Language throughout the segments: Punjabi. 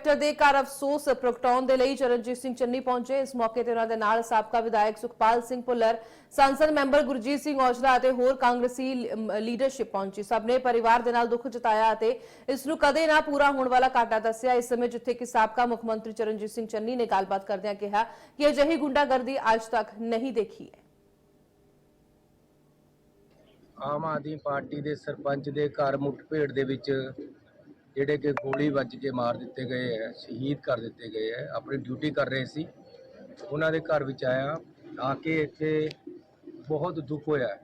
ਇੰਸਪੈਕਟਰ ਦੇ ਘਰ ਅਫਸੋਸ ਪ੍ਰਗਟਾਉਣ ਦੇ ਲਈ ਚਰਨਜੀਤ ਸਿੰਘ ਚੰਨੀ ਪਹੁੰਚੇ। ਇਸ ਮੌਕੇ ਤੇ ਉਹਨਾਂ ਦੇ ਨਾਲ ਸਾਬਕਾ ਵਿਧਾਇਕ ਸੁਖਪਾਲ ਸਿੰਘ ਭੁੱਲਰ, ਸੰਸਦ ਮੈਂਬਰ ਗੁਰਜੀਤ ਸਿੰਘ ਔਜਲਾ ਅਤੇ ਹੋਰ ਕਾਂਗਰਸੀ ਲੀਡਰਸ਼ਿਪ ਪਹੁੰਚੀ। ਸਭ ਨੇ ਪਰਿਵਾਰ ਦੇ ਨਾਲ ਦੁੱਖ ਜਤਾਇਆ ਅਤੇ ਇਸ ਨੂੰ ਕਦੇ ਨਾ ਪੂਰਾ ਹੋਣ ਵਾਲਾ ਘਾਟਾ ਦੱਸਿਆ। ਇਸ ਸਮੇਂ ਜਿੱਥੇ ਕਿ ਸਾਬਕਾ ਮੁੱਖ ਮੰਤਰੀ ਚਰਨਜੀਤ ਸਿੰਘ ਚੰਨੀ ਨੇ ਗੱਲਬਾਤ ਕਰਦਿਆਂ ਕਿਹਾ ਕਿ ਅਜਿਹੀ ਗੁੰਡਾਗਰਦੀ ਅੱਜ ਤੱਕ ਨਹੀਂ ਦੇਖੀ ਹੈ। ਆਮ ਆਦਮੀ ਪਾਰਟੀ ਦੇ ਸਰਪੰਚ ਦੇ ਘਰ ਮੁੱਠਭੇੜ ਦੇ ਵਿੱਚ ਜਿਹੜੇ ਕਿ ਗੋਲੀ ਵੱਜ ਕੇ ਮਾਰ ਦਿੱਤੇ ਗਏ ਹੈ, ਸ਼ਹੀਦ ਕਰ ਦਿੱਤੇ ਗਏ ਹੈ, ਆਪਣੀ ਡਿਊਟੀ ਕਰ ਰਹੇ ਸੀ। ਉਹਨਾਂ ਦੇ ਘਰ ਵਿੱਚ ਆਇਆ, ਆ ਕੇ ਇੱਥੇ ਬਹੁਤ ਦੁੱਖ ਹੋਇਆ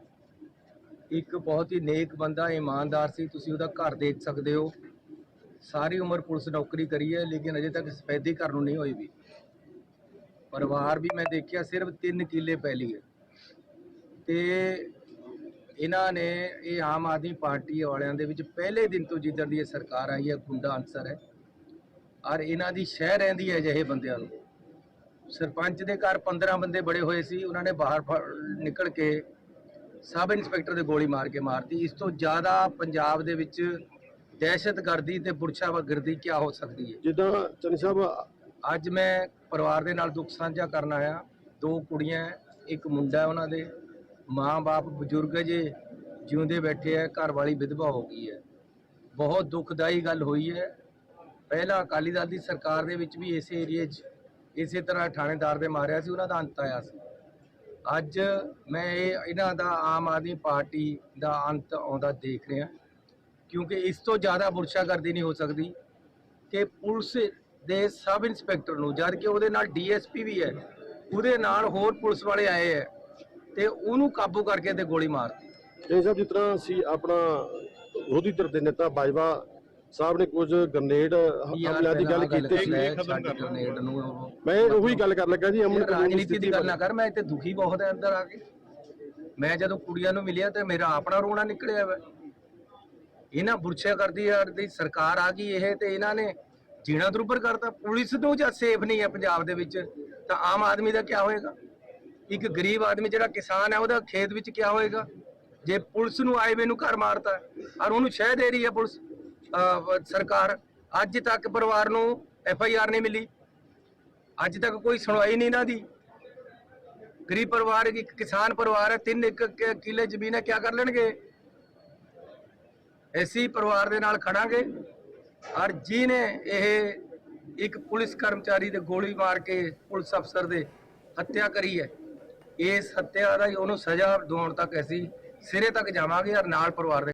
ਇੱਕ ਬਹੁਤ ਹੀ ਨੇਕ ਬੰਦਾ, ਇਮਾਨਦਾਰ ਸੀ, ਤੁਸੀਂ ਉਹਦਾ ਘਰ ਦੇਖ ਸਕਦੇ ਹੋ। ਸਾਰੀ ਉਮਰ ਪੁਲਿਸ ਨੌਕਰੀ ਕਰੀ ਹੈ, ਲੇਕਿਨ ਅਜੇ ਤੱਕ ਸਫੈਦੀ ਘਰ ਨੂੰ ਨਹੀਂ ਹੋਈ ਵੀ। ਪਰਿਵਾਰ ਵੀ ਮੈਂ ਦੇਖਿਆ, ਸਿਰਫ 3 ਕਿੱਲੇ ਪੈਲੀ ਹੈ। ਤੇ ਇਹਨਾਂ ਨੇ ਇਹ ਆਮ ਆਦਮੀ ਪਾਰਟੀ ਵਾਲਿਆਂ ਦੇ ਵਿੱਚ ਪਹਿਲੇ ਦਿਨ ਤੋਂ ਜਿੱਦਣ ਦੀ ਇਹ ਸਰਕਾਰ ਆਈ ਹੈ ਗੁੰਡਾ ਅਨਸਰ ਹੈ। ਔਰ ਇਹਨਾਂ ਦੀ ਸ਼ਹਿ ਰਹਿੰਦੀ ਹੈ ਅਜਿਹੇ ਬੰਦਿਆਂ ਨੂੰ। ਸਰਪੰਚ ਦੇ ਘਰ 15 ਬੰਦੇ ਬੜੇ ਹੋਏ ਸੀ ਉਹਨਾਂ ਨੇ ਬਾਹਰ ਨਿਕਲ ਕੇ ਸਬ ਇੰਸਪੈਕਟਰ ਦੇ ਗੋਲੀ ਮਾਰ ਕੇ ਮਾਰਤੀ। ਇਸ ਤੋਂ ਜ਼ਿਆਦਾ ਪੰਜਾਬ ਦੇ ਵਿੱਚ ਦਹਿਸ਼ਤਗਰਦੀ ਤੇ ਪੁਰਸ਼ਾਵਗਰਦੀ ਕੀ ਹੋ ਸਕਦੀ ਹੈ? ਜਿੱਦਾਂ ਚੰਨੀ ਸਾਹਿਬ ਅੱਜ ਮੈਂ ਪਰਿਵਾਰ ਦੇ ਨਾਲ ਦੁੱਖ ਸਾਂਝਾ ਕਰਨ ਆਇਆ। ਦੋ ਕੁੜੀਆਂ ਇੱਕ ਮੁੰਡਾ ਉਹਨਾਂ ਦੇ। ਮਾਂ-ਬਾਪ ਬਜ਼ੁਰਗ ਜੇ ਜਿਉਂਦੇ ਬੈਠੇ ਹੈ ਘਰ ਵਾਲੀ ਵਿਧਵਾ ਹੋ ਗਈ ਹੈ। ਬਹੁਤ ਦੁਖਦਾਈ ਗੱਲ ਹੋਈ ਹੈ। ਪਹਿਲਾਂ ਅਕਾਲੀ ਦਲ ਦੀ ਸਰਕਾਰ ਦੇ ਵਿੱਚ ਵੀ ਇਸੇ ਏਰੀਏ 'ਚ ਇਸੇ ਤਰ੍ਹਾਂ ਥਾਣੇਦਾਰ ਦੇ ਮਾਰਿਆ ਸੀ, ਉਹਨਾਂ ਦਾ ਅੰਤ ਆਇਆ ਸੀ। ਅੱਜ ਮੈਂ ਇਹ, ਇਹਨਾਂ ਦਾ ਆਮ ਆਦਮੀ ਪਾਰਟੀ ਦਾ ਅੰਤ ਆਉਂਦਾ ਦੇਖ ਰਿਹਾ, ਕਿਉਂਕਿ ਇਸ ਤੋਂ ਜ਼ਿਆਦਾ ਬੁਰਸ਼ਾਗਰਦੀ ਨਹੀਂ ਹੋ ਸਕਦੀ ਕਿ ਪੁਲਿਸ ਦੇ ਸਬ ਇੰਸਪੈਕਟਰ ਨੂੰ ਜਦ ਕਿ ਉਹਦੇ ਨਾਲ ਡੀਐਸਪੀ ਵੀ ਹੈ, ਉਹਦੇ ਨਾਲ ਹੋਰ ਪੁਲਿਸ ਵਾਲੇ ਆਏ ਹੈ। ਤੇ ਉਹਨੂੰ ਕਾਬੂ ਕਰਕੇ ਤੇ ਗੋਲੀ ਮਾਰਤੀ। ਚੰਨੀ ਸਾਹਿਬ ਜਿਸ ਤਰ੍ਹਾਂ ਅਸੀਂ ਆਪਣਾ ਵਿਰੋਧੀ ਧਿਰ ਦੇ ਨੇਤਾ ਬਾਜਵਾ ਸਾਹਿਬ ਨੇ ਕੁਝ ਗ੍ਰਨੇਡ ਹਮਲਿਆਂ ਦੀ ਗੱਲ ਕੀਤੀ ਸੀ। ਗ੍ਰਨੇਡ ਨੂੰ ਉਹ- ਮੈਂ ਉਹੀ ਗੱਲ ਕਰਨ ਲੱਗਾ ਜੀ ਅਮਨ ਰਾਜਨੀਤੀ ਦੀ ਗੱਲ ਨਾ ਕਰ ਮੈਂ ਇੱਥੇ ਦੁਖੀ ਬਹੁਤ ਹੈ ਅੰਦਰ ਆ ਕੇ। ਮੈਂ ਜਦੋਂ ਕੁੜੀਆਂ ਨੂੰ ਮਿਲਿਆ ਤੇ ਮੇਰਾ ਆਪਣਾ ਰੋਣਾ ਨਿਕਲਿਆ ਵਾ। ਇਹਨਾਂ ਬੁਰਛਿਆ ਕਰਦੀ ਹੈ ਦੀ ਸਰਕਾਰ ਆ ਗਈ ਇਹ ਤੇ ਇਹਨਾਂ ਨੇ ਜੀਣਾ ਦਰੁਬਰ ਕਰਤਾ। ਪੁਲਿਸ ਤੋਂ ਜਾਂ ਸੇਫ ਨਹੀਂ ਹੈ ਪੰਜਾਬ ਦੇ ਵਿੱਚ ਤਾਂ ਆਮ ਆਦਮੀ ਦਾ ਕੀ ਹੋਏਗਾ? ਇੱਕ ਗਰੀਬ ਆਦਮੀ ਜਿਹੜਾ ਕਿਸਾਨ ਹੈ, ਉਹਦਾ ਖੇਤ ਵਿੱਚ ਕੀ ਹੋਏਗਾ? ਜੇ ਪੁਲਿਸ ਨੂੰ ਆਏ ਵੇ ਨੂੰ ਘਰ ਮਾਰਤਾ ਔਰ ਉਹਨੂੰ ਸ਼ਹਿ ਦੇ ਰਹੀ ਹੈ ਪੁਲਿਸ ਸਰਕਾਰ, ਅੱਜ ਤੱਕ ਪਰਿਵਾਰ ਨੂੰ ਐਫ ਆਈ ਆਰ ਨਹੀਂ ਮਿਲੀ। ਅੱਜ ਤੱਕ ਕੋਈ ਸੁਣਵਾਈ ਨਹੀਂ ਇਹਨਾਂ ਦੀ। ਗਰੀਬ ਪਰਿਵਾਰ, ਇੱਕ ਕਿਸਾਨ ਪਰਿਵਾਰ ਹੈ, ਤਿੰਨ, ਇੱਕ ਕ- ਕਿੱਲੇ ਜ਼ਮੀਨ ਹੈ ਕੀ ਕਰ ਲੈਣਗੇ? ਐਸੀ ਪਰਿਵਾਰ ਦੇ ਨਾਲ ਖੜਾਂਗੇ। ਔਰ ਜਿਹਨੇ ਇਹ ਇੱਕ ਪੁਲਿਸ ਕਰਮਚਾਰੀ ਦੇ ਗੋਲੀ ਮਾਰ ਕੇ ਪੁਲਿਸ ਅਫਸਰ ਦੇ ਹੱਤਿਆ ਕਰੀ ਹੈ ਇਸ ਹੱਤਿਆ ਦਾ ਹੀ ਉਹਨੂੰ ਸਜ਼ਾ ਦਿਵਾਉਣ ਤੱਕ ਅਸੀਂ ਸਿਰੇ ਤੱਕ ਜਾਵਾਂਗੇ ਔਰ ਨਾਲ ਪਰਿਵਾਰ ਦੇ